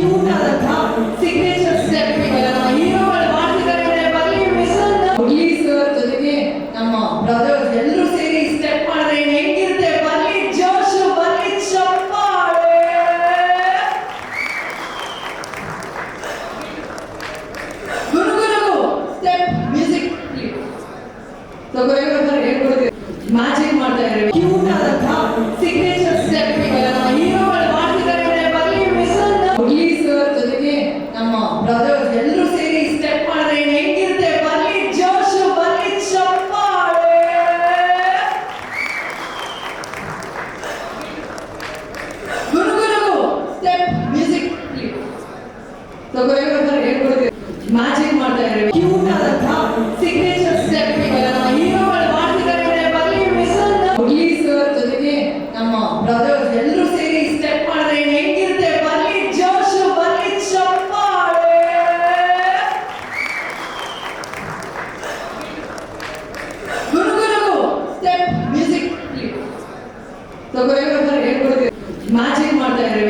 Cute ಆದಂತಹ brothers ಎಲ್ಲರೂ ಸೇರಿ ಸ್ಟೆಪ್ ಮಾಡಿದ್ರೆ ಹೆಂಗಿರುತ್ತೆ? ಬರ್ಲಿ ಜೋಶು, ಬರ್ಲಿ ಚಪ್ಪಾಳೆ. ಸ್ಟೆಪ್ ಮ್ಯೂಸಿಕ್ ಸೊ ಕೊರಿಯೋಗ್ರಾಫರ್ ಹೇಳ್ಕೊಡ್ತೀವಿ ಮ್ಯಾಜಿಕ್ ಮಾಡ್ತಾ ಇದ್ದಾರೆ ಕ್ಯೂಟ್ ಸಿಗ್ನೇಚರ್ ಸ್ಟೆಪ್ ಹೀರೋಗಳು ಮಾಡ್ತಿದ್ದಾರೆ ಬರಲಿ ಜೊತೆಗೆ ನಮ್ಮ ಬ್ರದರ್ಸ್ ತಗೊಳ್ಳೋರು ಹೇಳ್ಕೊಡ್ತೀವಿ. ಮಾಡ್ತಾ ಇದ್ದಾರೆ